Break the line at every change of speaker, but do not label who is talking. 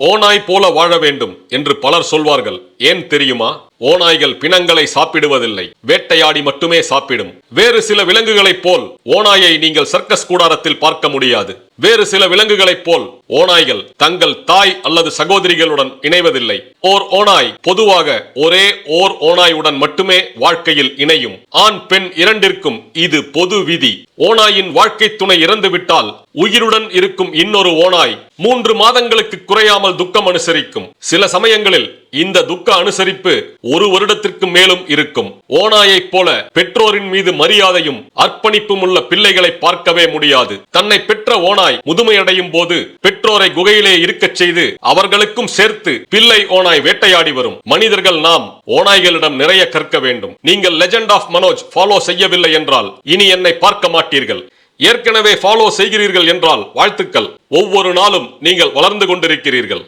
ஓநாய் போல வாழ வேண்டும் என்று பலர் சொல்வார்கள். ஏன் தெரியுமா? ஓநாய்கள் பிணங்களை சாப்பிடுவதில்லை. வேட்டையாடி மட்டுமே சாப்பிடும். வேறு சில விலங்குகளைப் போல் ஓநாயை நீங்கள் சர்க்கஸ் கூடாரத்தில் பார்க்க முடியாது. வேறு சில விலங்குகளைப் போல் ஓநாய்கள் தங்கள் தாய் அல்லது சகோதரிகளுடன் இணைவதில்லை. ஓர் ஓநாய் பொதுவாக ஒரே ஓர் ஓநாயுடன் மட்டுமே வாழ்க்கையில் இணையும். ஆண் பெண் இரண்டிற்கும் இது பொது விதி. ஓநாயின் வாழ்க்கை துணை இறந்துவிட்டால் உயிருடன் இருக்கும் இன்னொரு ஓநாய் மூன்று மாதங்களுக்கு குறையாமல் துக்கம் அனுசரிக்கும். சில சமயங்களில் இந்த துக்க அனுசரிப்பு ஒரு வருடத்திற்கு மேலும் இருக்கும். ஓநாயைப் போல பெற்றோரின் மீது மரியாதையும் அர்ப்பணிப்பும் உள்ள பிள்ளைகளை பார்க்கவே முடியாது. தன்னை பெற்ற ஓநாய் முதுமையடையும் போது பெற்றோரை குகையிலே இருக்கச் செய்து அவர்களுக்கும் சேர்த்து பிள்ளை ஓநாய் வேட்டையாடி வரும். மனிதர்கள் நாம் ஓநாய்களிடம் நிறைய கற்க வேண்டும். நீங்கள் லெஜெண்ட் ஆஃப் மனோஜ் ஃபாலோ செய்யவில்லை என்றால் இனி என்னை பார்க்க மாட்டீர்கள். ஏற்கனவே ஃபாலோ செய்கிறீர்கள் என்றால் வாழ்த்துக்கள். ஒவ்வொரு நாளும் நீங்கள் வளர்ந்து கொண்டிருக்கிறீர்கள்.